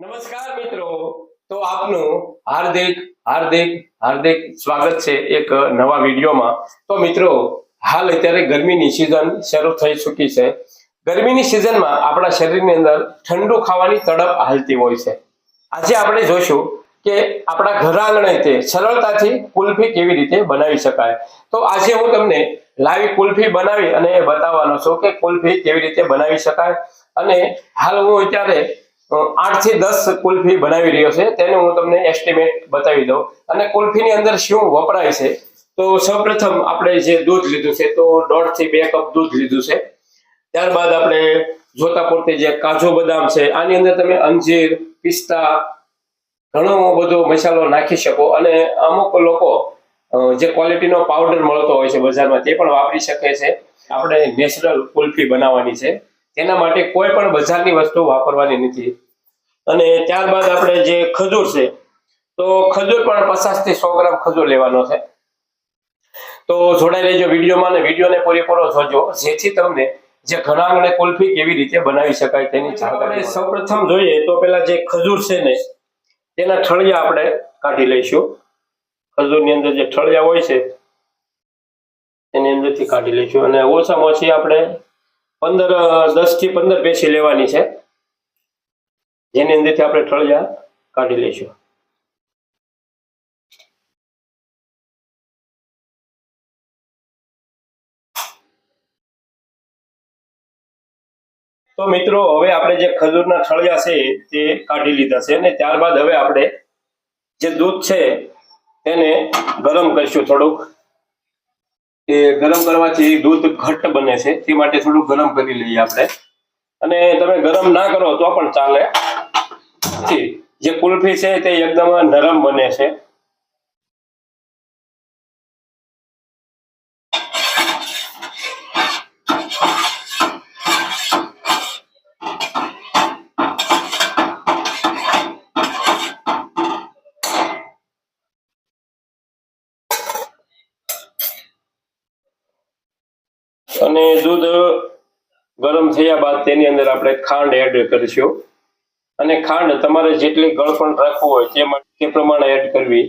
નમસ્કાર મિત્રો. તો આપનું હાર્દિક હાર્દિક હાર્દિક સ્વાગત છે એક નવા વિડીયોમાં. તો મિત્રો, હાલ અત્યારે ગરમીની સિઝન શરૂ થઈ ચૂકી છે. ગરમીની સિઝનમાં આપણા શરીરની અંદર ઠંડુ ખાવાની તડપ હાલતી હોય છે. આજે આપણે જોઈશું કે આપણા ઘર આંગણે તે સરળતાથી કુલ્ફી કેવી રીતે બનાવી શકાય. તો આજે હું તમને લાવી કુલ્ફી બનાવી અને એ બતાવવાનો છું કે કુલ્ફી કેવી રીતે બનાવી શકાય. અને હાલ હું અત્યારે આઠથી દસ કુલ્ફી બનાવી રહ્યો છે, તેનું હું તમને એસ્ટિમેટ બતાવી દઉં. અને કુલ્ફીની અંદર શું વપરાય છે? તો સૌપ્રથમ આપણે જે દૂધ લીધું છે, તો દોઢથી બે કપ દૂધ લીધું છે. ત્યારબાદ આપણે જોતા પૂરતી જે કાજુ બદામ છે, આની અંદર તમે અંજીર, પિસ્તા, ઘણો બધો મસાલો નાખી શકો. અને અમુક લોકો જે ક્વોલિટીનો પાવડર મળતો હોય છે બજારમાં તે પણ વાપરી શકે છે. આપણે નેચરલ કુલ્ફી બનાવવાની છે. તેના માટે કોઈ પણ બજારની વસ્તુ વાપરવાની નથી. અને ત્યારબાદ આપણે જે ખજૂર છે, તો ખજૂર પણ પચાસથી સો ગ્રામ ખજૂર લેવાનો છે. તો જોડાઈ લેજો વિડીયોમાં અને વિડીયોને પૂરેપૂરો જોજો, જેથી તમને જે ઘણા આંગણે કુલ્ફી કેવી રીતે બનાવી શકાય તેની જાણકારી સૌપ્રથમ જોઈએ તો પેલા જે ખજૂર છે ને, તેના ઠળિયા આપણે કાઢી લઈશું. ખજૂરની અંદર જે ઠળિયા હોય છે, એની અંદરથી કાઢી લઈશું. અને ઓછામાં ઓછી આપણે પંદર દસથી પંદર પેશી લેવાની છે. જેની અંદરથી આપણે ઠળિયા કાઢી લઈશું. તો મિત્રો, હવે આપણે જે ખજૂરના ઠળિયા છે, તે કાઢી લીધા છે. અને ત્યારબાદ હવે આપણે જે દૂધ છે તેને ગરમ કરીશું થોડુંક. એ ગરમ કરવાથી દૂધ ઘટ્ટ બને છે. તે માટે થોડું ગરમ કરી લઈએ આપણે. અને તમે ગરમ ના કરો તો પણ ચાલે. જે કુલ્ફી છે તે એકદમ નરમ બને છે. અને દૂધ ગરમ થયા બાદ તેની અંદર આપણે ખાંડ એડ કરીશું. અને ખાંડ તમારે જેટલી ગળપણ રાખવું હોય તે પ્રમાણે એડ કરવી.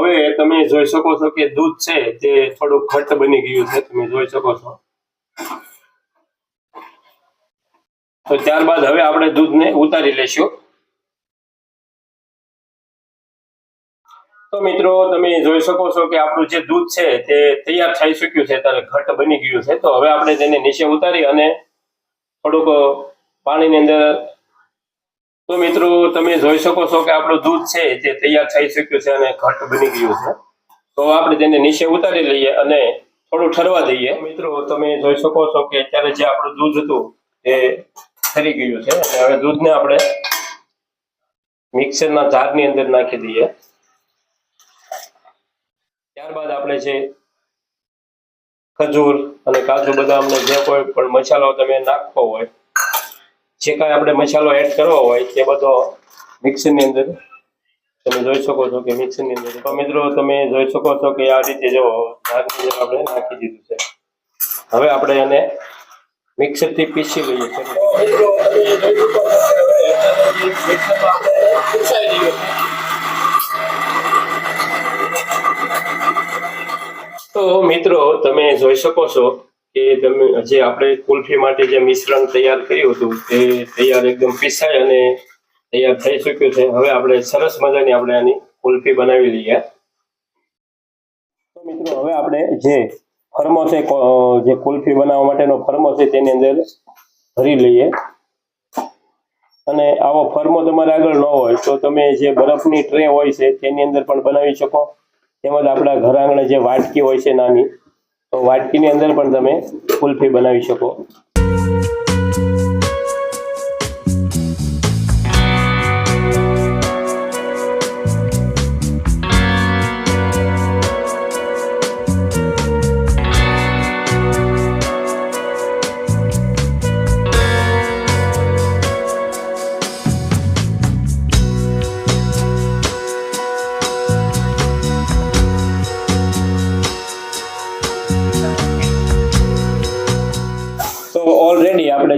હવે તમે જોઈ શકો છો કે દૂધ છે તે થોડું ઘટ બની ગયું છે, તમે જોઈ શકો છો. તો ત્યારબાદ હવે આપણે દૂધને ઉતારી લેશું તો મિત્રો, તમે જોઈ શકો છો કે આપણું જે દૂધ છે તે તૈયાર થઈ ચૂક્યું છે, ત્યારે ઘટ બની ગયું છે. તો હવે આપણે તેને નીચે ઉતારી અને થોડુંક પાણીની અંદર તો મિત્રો, તમે જોઈ શકો છો કે આપણું દૂધ છે તે તૈયાર થઈ શક્યું છે અને ઘટ બની ગયું છે. તો આપણે તેને નીચે ઉતારી લઈએ અને થોડું ઠરવા દઈએ. મિત્રો, તમે જોઈ શકો છો કે અત્યારે જે આપણું દૂધ હતું એ ઠરી ગયું છે. અને હવે દૂધને આપણે મિક્સરના જારની અંદર નાખી દઈએ. ત્યારબાદ આપણે જે ખજૂર અને કાજુ બદામનો જે કોઈ પણ મસાલો તમે નાખવો હોય જે કાંઈ આપણે મસાલો એડ કરવો હોય તે બધો મિક્સરની અંદર તમે જોઈ શકો છો કે મિક્સરની અંદર. તો મિત્રો તમે જોઈ શકો છો કે આ રીતે જો નાખી આપણે નાખી દીધું છે. હવે આપણે એને મિક્સરથી પીસી લઈએ છીએ. તો મિત્રો તમે જોઈ શકો છો કે તમે જે આપણે કુલ્ફી માટે જે મિશ્રણ તૈયાર કર્યું હતું તે તૈયાર એકદમ પીસાય અને તૈયાર થઈ ચૂક્યું છે. હવે આપણે સરસ મજાની આપણે આની કુલ્ફી બનાવી લઈએ. મિત્રો, હવે આપણે જે ફર્મો છે જે કુલ્ફી બનાવવા માટેનો ફર્મો છે, તેની અંદર ભરી લઈએ. અને આવો ફર્મો તમારે આગળ ન હોય, તો તમે જે બરફની ટ્રે હોય છે, તેની અંદર પણ બનાવી શકો. તેમજ આપણા ઘર આંગણે જે વાટકી હોય છે, નાની તો વાટકીની અંદર પણ તમે કુલ્ફી બનાવી શકો.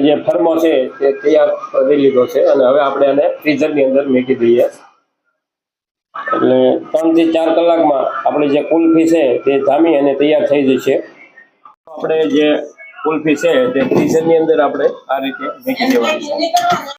જે ફરમો છે તે તૈયાર કરી લીધો છે અને હવે આપણે આને ફ્રીઝરની અંદર મૂકી દઈએ. એટલે ત્રણથી ચાર કલાકમાં આપણી જે કુલ્ફી છે તે જામી અને તૈયાર થઈ જશે. આપણે જે કુલ્ફી છે તે ફ્રીઝરની અંદર આપણે આ રીતે મૂકી દેવાની છે.